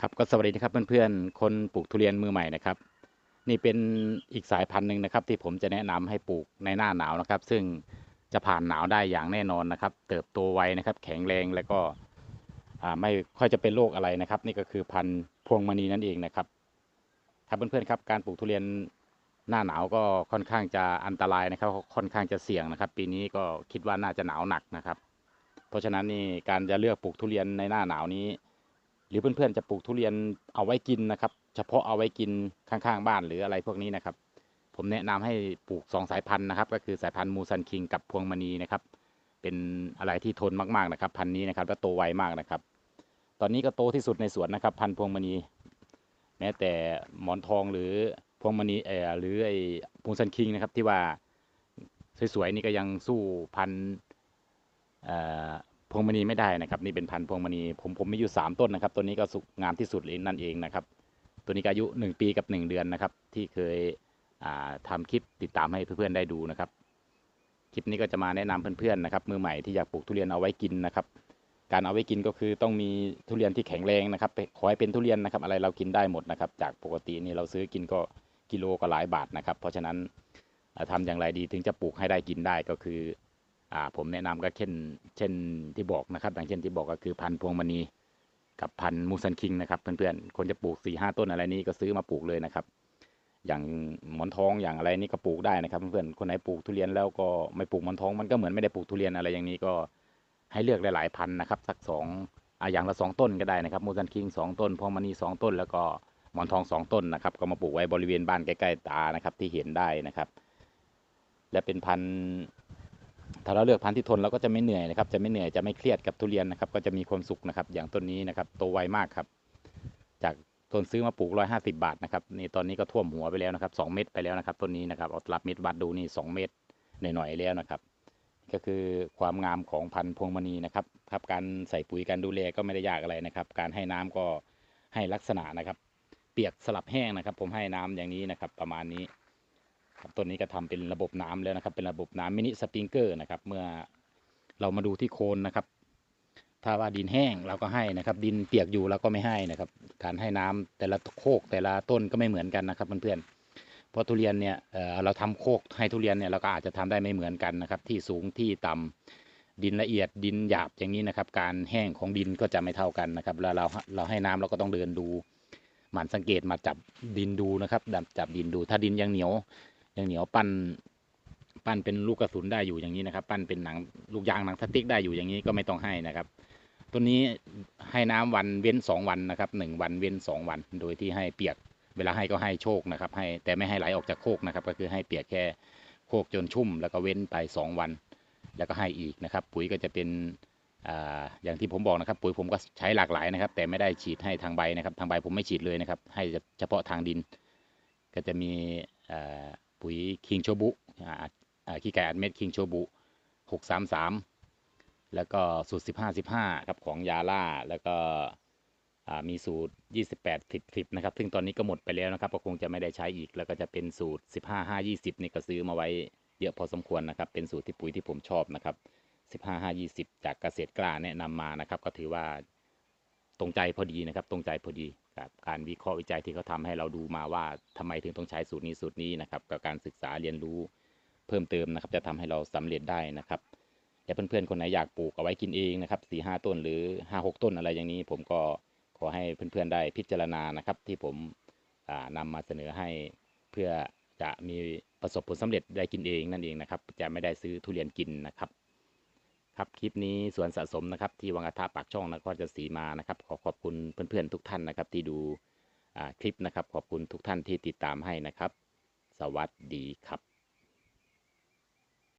ครับก็สวัสดีนะครับเพื่อนๆคนปลูกทุเรียนมือใหม่นะครับ นี่เป็นอีกสายพันธุ์หนึ่งนะครับ ที่ผมจะแนะนำให้ปลูกในหน้าหนาวนะครับ ซึ่งจะผ่านหนาวได้อย่างแน่นอนนะครับ เติบโตไวนะครับ แข็งแรงแล้วก็ไม่ค่อยจะเป็นโรคอะไรนะครับ นี่ก็คือพันธุ์พวงมณีนั่นเองนะครับครับเพื่อนๆครับการปลูกทุเรียนหน้าหนาวก็ค่อนข้างจะอันตรายนะครับ ค่อนข้างจะเสี่ยงนะครับ ปีนี้ก็คิดว่าน่าจะหนาวหนักนะครับ เพราะฉะนั้นนี่การจะเลือกปลูกทุเรียนในหน้าหนาวนี้ หรือเพื่อนๆจะปลูกทุเรียนเอาไว้กินนะครับ เฉพาะเอาไว้กินข้างๆบ้านหรืออะไรพวกนี้นะครับ ผมแนะนำให้ปลูกสองสายพันธุ์นะครับ ก็คือสายพันธุ์มูซันคิงกับพวงมณีนะครับ เป็นอะไรที่ทนมากๆนะครับ พันธุ์นี้นะครับและโตไวมากนะครับ ตอนนี้ก็โตที่สุดในสวนนะครับ พันธุ์พวงมณี แม้แต่หมอนทองหรือพวงมณีเออหรือไอ้มูซันคิงนะครับที่ว่าสวยๆนี่ก็ยังสู้พันธุ์ พวงมณีไม่ได้นะครับ นี่เป็นพันพวงมณีผมผมมีอยู่สามต้นนะครับตัวนี้ก็สุกงามที่สุดเลยนั่นเองนะครับ ตัวนี้ก็อายุหนึ่งปีกับหนึ่งเดือนนะครับ ที่เคยอ่าทำคลิปติดตามให้เพื่อนๆได้ดูนะครับ คลิปนี้ก็จะมาแนะนำเพื่อนๆนะครับมือใหม่ที่อยากปลูกทุเรียนเอาไว้กินนะครับ การเอาไว้กินก็คือต้องมีทุเรียนที่แข็งแรงนะครับขอให้เป็นทุเรียนนะครับ อะไรเรากินได้หมดนะครับ จากปกตินี่เราซื้อกินก็กิโลก็หลายบาทนะครับ เพราะฉะนั้นอ่าทำอย่างไรดีถึงจะปลูกให้ได้กินได้ก็คือ ผมแนะนำก็เช่น เช่นที่บอกนะครับอย่างเช่นที่บอกก็คือพันธุ์พวงมณีกับพันธุ์มูซันคิงนะครับเพื่อนๆคนจะปลูกสี่ห้าต้นอะไรนี้ก็ซื้อมาปลูกเลยนะครับ อย่างหมอนทองอย่างอะไรนี่ก็ปลูกได้นะครับเพื่อนๆคนไหนปลูกทุเรียนแล้วก็ไม่ปลูกหมอนทองมันก็เหมือนไม่ได้ปลูกทุเรียนอะไรอย่างนี้ก็ให้เลือกหลายๆพันธุ์นะครับสักสองอ่าอย่างละสองต้นก็ได้นะครับมูซันคิงสองต้นพวงมณีสองต้น แล้วก็หมอนทองสองต้นนะครับ ก็มาปลูกไว้บริเวณบ้านใกล้ๆตานะครับที่เห็นได้นะครับ และเป็นพันธุ์ ถ้าเราเลือกพันธุ์ที่ทนเราก็จะไม่เหนื่อยนะครับ จะไม่เหนื่อยจะไม่เครียดกับทุเรียนนะครับ ก็จะมีความสุขนะครับ อย่างต้นนี้นะครับโตไวมากครับ จากต้นซื้อมาปลูกร้อยห้าสิบาทนะครับนี่ตอนนี้ก็ท่วมหัวไปแล้วนะครับสองเม็ดไปแล้วนะครับต้นนี้นะครับเอาตลับเม็ดวัดดูนี่สองเม็ดหน่อยๆแล้วนะครับ ก็คือความงามของพันธุ์พวงมณีนะครับครับการใส่ปุ๋ยการดูแลก็ไม่ได้ยากอะไรนะครับ การให้น้ำก็ให้ลักษณะนะครับ เปียกสลับแห้งนะครับ ผมให้น้ำอย่างนี้นะครับ ประมาณนี้ ครับต้นนี้ก็ทำเป็นระบบน้ำแล้วนะครับ เป็นระบบน้ำมินิสปริงเกอร์นะครับ เมื่อเรามาดูที่โคนนะครับ ถ้าว่าดินแห้งเราก็ให้นะครับ ดินเปียกอยู่เราก็ไม่ให้นะครับ การให้น้ำแต่ละโคกแต่ละต้นก็ไม่เหมือนกันนะครับเพื่อนๆเพราะทุเรียนเนี่ยเอ่อเราทำโคกให้ทุเรียนเนี่ยเราก็อาจจะทำได้ไม่เหมือนกันนะครับ ที่สูงที่ต่ำดินละเอียดดินหยาบอย่างนี้นะครับ การแห้งของดินก็จะไม่เท่ากันนะครับแล้วเราเราให้น้ำเราก็ต้องเดินดูหมั่นสังเกตมาจับดินดูนะครับจับจับดินดู ถ้าดินยังเหนียว ยังเหนียวปั้นปั้นเป็นลูกกระสุนได้อยู่อย่างนี้นะครับ ปั้นเป็นหนังลูกยางหนังสติ๊กได้อยู่อย่างนี้ก็ไม่ต้องให้นะครับ ตัวนี้ให้น้ำวันเว้นสองวันนะครับหนึ่งวันเว้นสองวัน โดยที่ให้เปียก เวลาให้ก็ให้โชคนะครับ ให้แต่ไม่ให้ไหลออกจากโคกนะครับ ก็คือให้เปียกแค่โคกจนชุ่ม แล้วก็เว้นไปสองวัน แล้วก็ให้อีกนะครับ ปุ๋ยก็จะเป็นออย่างที่ผมบอกนะครับปุ๋ยผมก็ใช้หลากหลายนะครับ แต่ไม่ได้ฉีดให้ทางใบนะครับ ทางใบผมไม่ฉีดเลยนะครับ ให้เฉพาะทางดิน ก็จะมีอ ปุ๋ยคิงโชบุขี้ไก่อัดเม็ดคิงโชบุหกสามสามแล้วก็สูตรสิบห้าสิบห้าครับของยาล่าแล้วก็มีสูตรยี่สิดสิบสิบนะครับ ซึ่งตอนนี้ก็หมดไปแล้วนะครับ ก็คงจะไม่ได้ใช้อีก แล้วก็จะเป็นสูตรสิบห้าห้ายี่สิบนี่ก็ซื้อมาไว้เยอะพอสมควรนะครับ เป็นสูตรที่ปุ๋ยที่ผมชอบนะครับสิบห้าห้ายี่สิบจากเกษตรกล้าแนะนำมานะครับ ก็ถือว่า ตรงใจพอดีนะครับ ตรงใจพอดีกับการวิเคราะห์วิจัยที่เขาทำให้เราดูมาว่าทำไมถึงต้องใช้สูตรนี้สูตรนี้นะครับ กับการศึกษาเรียนรู้เพิ่มเติมนะครับ จะทำให้เราสำเร็จได้นะครับแต่เพื่อนๆคนไหนอยากปลูกเอาไว้กินเองนะครับสี่ห้าต้นหรือห้าหกต้นอะไรอย่างนี้ ผมก็ขอให้เพื่อนๆได้พิจารณานะครับ ที่ผมอ่านำมาเสนอให้เพื่อจะมีประสบผลสำเร็จได้กินเองนั่นเองนะครับ จะไม่ได้ซื้อทุเรียนกินนะครับ ครับคลิปนี้สวนสะสมนะครับที่วังกระทะปากช่องนครราชสีมานะครับ ขอขอบคุณเพื่อนๆทุกท่านนะครับ ที่ดูคลิปนะครับ ขอบคุณทุกท่านที่ติดตามให้นะครับ สวัสดีครับ